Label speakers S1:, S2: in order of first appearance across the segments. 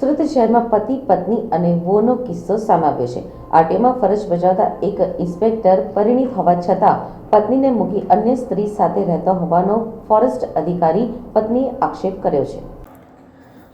S1: સુરત શહેરમાં પતિ, પત્ની અને વોનો કિસ્સો સામે છે. આરટીઓમાં ફરજ બજાવતા એક ઇન્સ્પેક્ટર પરિણીત હોવા છતાં પત્નીને મૂકી અન્ય સ્ત્રી સાથે રહેતો હોવાનો ફોરેસ્ટ અધિકારી પત્નીએ આક્ષેપ કર્યો છે.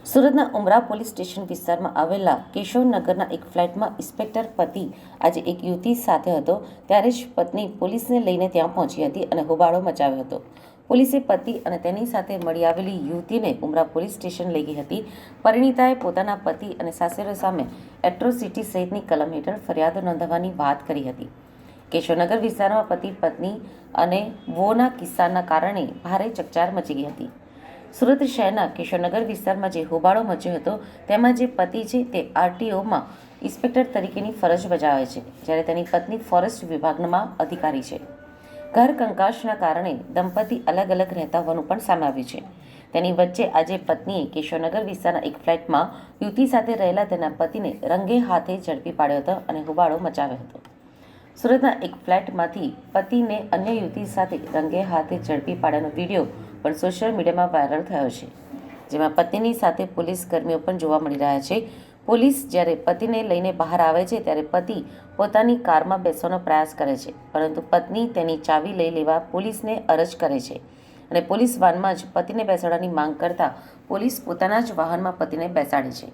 S1: સુરતના ઉમરા પોલીસ સ્ટેશન વિસ્તારમાં આવેલા કેશવનગરના એક ફ્લેટમાં ઇન્સ્પેક્ટર પતિ આજે એક યુવતી સાથે હતો. ત્યારે જ પત્ની પોલીસને લઈને ત્યાં પહોંચી હતી અને હોબાળો મચાવ્યો હતો. પોલીસે પતિ અને તેની સાથે મળી આવેલી યુવતીને ઉમરા પોલીસ સ્ટેશન લઈ ગઈ હતી. પરિણીતાએ પોતાના પતિ અને સાસરે સામે એટ્રોસિટી સહિતની કલમ હેઠળ ફરિયાદ નોંધાવવાની વાત કરી હતી. કેશવનગર વિસ્તારમાં પતિ, પત્ની અને વોના કિસ્સાના કારણે ભારે ચકચાર મચી ગઈ હતી. સુરત શહેરના કિશોરનગર વિસ્તારમાં જે હોબાળો મચ્યો હતો, તેમાં જે પતિ છે તે આરટીઓમાં ઇન્સ્પેક્ટર તરીકેની ફરજ બજાવે છે, જ્યારે તેની પત્ની ફોરેસ્ટ વિભાગમાં અધિકારી છે. ઘર કંકાશના કારણે દંપતી અલગ અલગ રહેતા હોવાનું પણ સામે આવ્યું છે. તેની વચ્ચે આજે પત્નીએ કેશવનગર વિસ્તારના એક ફ્લેટમાં યુવતી સાથે રહેલા તેના પતિને રંગે હાથે ઝડપી પાડ્યો હતો અને હોબાળો મચાવ્યો હતો. સુરતના એક ફ્લેટમાંથી પતિને અન્ય યુવતી સાથે રંગે હાથે ઝડપી પાડ્યાનો વીડિયો પણ સોશિયલ મીડિયામાં વાયરલ થયો છે. જેમાં પતિની સાથે પોલીસ કર્મીઓ પણ જોવા મળી રહ્યા છે. પોલીસ જ્યારે પતિને લઈને બહાર આવે છે ત્યારે પતિ પોતાની કારમાં બેસવાનો પ્રયાસ કરે છે, પરંતુ પત્ની તેની ચાવી લઈ લેવા પોલીસને અરજ કરે છે અને પોલીસ વાનમાં જ પતિને બેસાડવાની માંગ કરતા પોલીસ પોતાના જ વાહનમાં પતિને બેસાડે છે.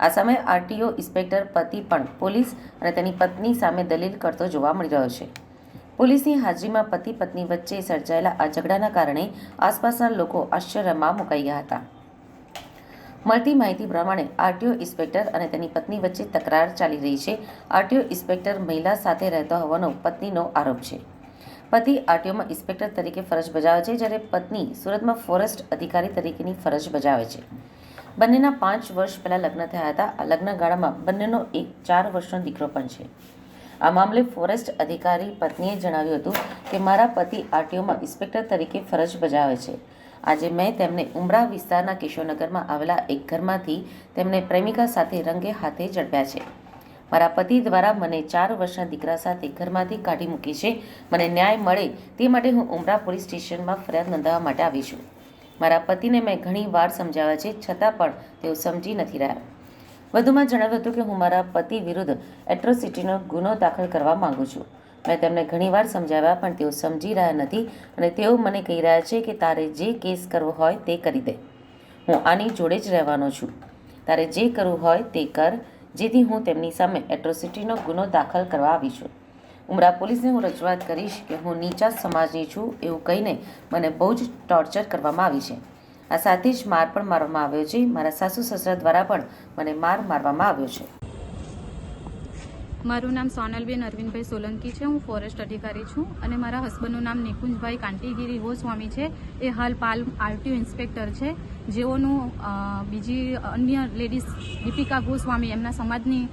S1: આ સમયે આરટીઓ ઇન્સ્પેક્ટર પતિ પણ પોલીસ અને તેની પત્ની સામે દલીલ કરતો જોવા મળી રહ્યો છે. પોલીસની હાજરીમાં પતિ પત્ની વચ્ચે સર્જાયેલા આ ઝઘડાના કારણે આસપાસના લોકો આશ્ચર્યમાં મુકાઈ ગયા હતા. મળતી માહિતી પ્રમાણે આરટીઓ ઇન્સ્પેક્ટર અને તેની પત્ની વચ્ચે તકરાર ચાલી રહી છે. આરટીઓ ઇન્સ્પેક્ટર મહિલા સાથે રહેતો હોવાનો પત્નીનો આરોપ છે. પતિ આરટીઓમાં ઇન્સ્પેક્ટર તરીકે ફરજ બજાવે છે, જ્યારે પત્ની સુરતમાં ફોરેસ્ટ અધિકારી તરીકેની ફરજ બજાવે છે. બંનેના પાંચ વર્ષ પહેલાં લગ્ન થયા હતા. આ લગ્નગાળામાં બંનેનો એક ચાર વર્ષનો દીકરો પણ છે. આ મામલે ફોરેસ્ટ અધિકારી પત્નીએ જણાવ્યું હતું કે, મારા પતિ આરટીઓમાં ઇન્સ્પેક્ટર તરીકે ફરજ બજાવે છે. આજે મેં તેમને ઉમરા વિસ્તારના કિશોરનગરમાં આવેલા એક ઘરમાંથી તેમને પ્રેમિકા સાથે રંગે હાથે ઝડપ્યા છે. મારા પતિ દ્વારા મને ચાર વર્ષના દીકરા સાથે ઘરમાંથી કાઢી મૂકી છે. મને ન્યાય મળે તે માટે હું ઉમરા પોલીસ સ્ટેશનમાં ફરિયાદ નોંધાવવા માટે આવી છું. મારા પતિને મેં ઘણી વાર સમજાવ્યા છે, છતાં પણ તેઓ સમજી નથી રહ્યા. વધુમાં જણાવ્યું હતું કે હું મારા પતિ વિરુદ્ધ એટ્રોસિટીનો ગુનો દાખલ કરવા માગું છું. મેં તેમને ઘણીવાર સમજાવ્યા, પણ તેઓ સમજી રહ્યા નથી અને તેઓ મને કહી રહ્યા છે કે તારે જે કેસ કરવો હોય તે કરી દે. હું આની જોડે જ રહેવાનો છું. તારે જે કરવું હોય તે કર, જેથી હું તેમની સામે એટ્રોસિટીનો ગુનો દાખલ કરવા આવી છું. ઉમરા પોલીસને હું રજૂઆત કરીશ કે હું નીચા સમાજની છું એવું કહીને મને બહુ જ ટોર્ચર કરવામાં આવી છે. આ સાથે જ માર પણ મારવામાં આવ્યો છે. મારા સાસુ સસરા દ્વારા પણ મને માર મારવામાં આવ્યો છે.
S2: મારું નામ સોનલબેન અરવિંદભાઈ સોલંકી છે હું ફોરેસ્ટ અધિકારી છું અને મારા હસબન્ડનું નામ નિકુંજભાઈ કાંટીગીરી ગોસ્વામી છે. એ હાલ પાલ આરટીઓ ઇન્સ્પેક્ટર છે. જેઓનું બીજી અન્ય લેડીઝ દીપિકા ગોસ્વામી એમના સમાજની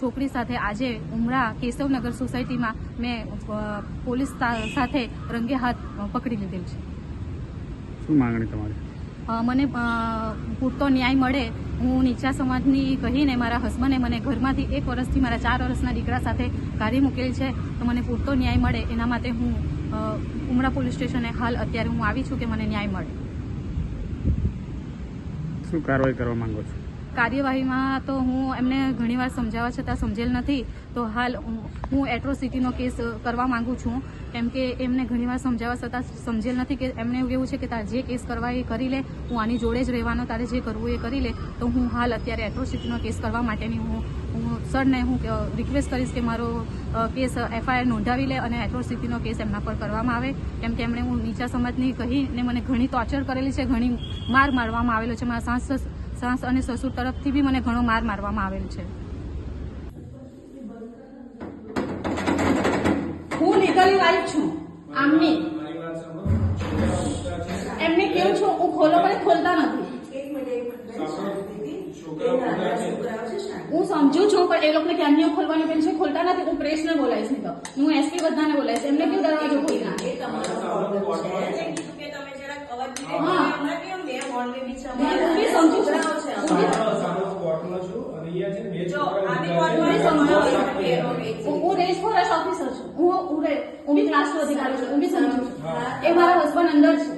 S2: છોકરી સાથે આજે ઉમરા કેશવનગર સોસાયટીમાં મેં પોલીસ સાથે રંગે હાથ પકડી લીધેલ છે.
S3: શું માંગણી તમારી?
S2: મને પૂરતો ન્યાય મળે હું નીચા સમાજની કહીને મારા હસબન્ડે મને ઘરમાંથી એક વર્ષથી મારા ચાર વર્ષના દીકરા સાથે કાઢી મૂકેલ છે તો મને પૂરતો ન્યાય મળે. એના માટે હું ઉમરા પોલીસ સ્ટેશને હાલ અત્યારે હું આવી છું કે મને ન્યાય મળે.
S3: શું કાર્યવાહી કરવા માંગો છો?
S2: કાર્યવાહીમાં તો હું એમને ઘણીવાર સમજાવવા છતાં સમજેલ નથી. તો હાલ હું- એટ્રોસિટીનો કેસ કરવા માંગુ છું. કેમ કે એમને ઘણીવાર સમજાવવા છતાં સમજેલ નથી કે એમને એવું એવું છે કે તારે જે કેસ કરવા એ કરી લે, હું આની જોડે જ રહેવાનો, તારે જે કરવું એ કરી લે, તો હું હાલ અત્યારે એટ્રોસિટીનો કેસ કરવા માટેની હું હું સરને હું રિક્વેસ્ટ કરીશ કે મારો કેસ એફઆઈઆર નોંધાવી લે અને એટ્રોસિટીનો કેસ એમના પર કરવામાં આવે. કેમ કે એમણે હું નીચા સમાજની કહીને મને ઘણી ટોર્ચર કરેલી છે, ઘણી માર મારવામાં આવેલો છે. મારા સાસ સાસ અને સસુર તરફથી બી મને ઘણો માર મારવામાં આવેલ છે.
S4: હું લીગલી વાઇફ છું. આમની. એમને કેવું છું? હું ખોલો પણ ખોલતા નથી. હું સમજુ છું પણ એ લોકોને કે અન્ય ખોલવાની પેન છે? ખોલતા નથી. હું પ્રેસને બોલાવીશ નહીં તો. હું એસપી બધાને બોલાવીશ. એમને કેવું દરવાજો ખોલી નાખે હા. હું. બી સમજુ છું હું બી હું- હું રેસ ફોરેસ્ટ ઓફિસર છું હું હું રે- હું બી ક્લાસ ટુ અધિકારી છું હું બી સમજુ છું એ મારા હસબન્ડ અંદર છે.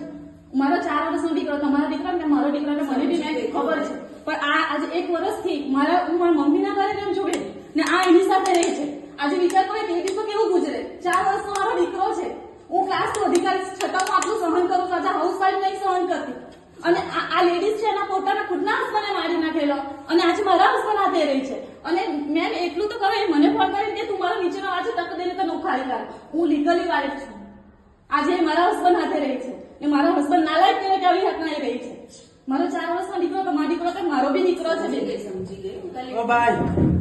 S4: મારો ચાર વર્ષનો દીકરો, તમારા દીકરા ને મારો દીકરા ને મને બી મેં ખબર છે.
S2: પણ આ આજે એક વર્ષથી મારા, હું મારા મમ્મીના ઘરે કેમ છું ને આ એની સાથે રહે છે. આજે વિચાર કરે તે દિવસો કેવું ગુજરે? ચાર વર્ષનો મારો દીકરો છે. હું ક્લાસ અધિકારી છતાં હું આટલું સહન કરું છું. આજે હાઉસવાઈફ નહીં સહન કરતી. અને આ લેડીઝ છે, એના પોતાના ખુદના હસબન્ડે મારી નાખેલો. અને આજે મારા હસબન્ડ હાથે રહી છે. અને મેમ એટલું તો કરો મને ફોન કરીને તું મારો નીચેનો આજે તક દઈને તને ઉખાડી કાઢ હું લીગલી વાળી છું. આજે મારા હસબન્ડ હાથે રહી છે. ને મારા હસબન્ડ નાલાયક કે આવી હાથમાં એ રહી છે. મારો ચાર વર્ષનો દીકરો તો મારો દીકરો તો મારો બી દીકરો છે બેન
S5: ઓ ભાઈ.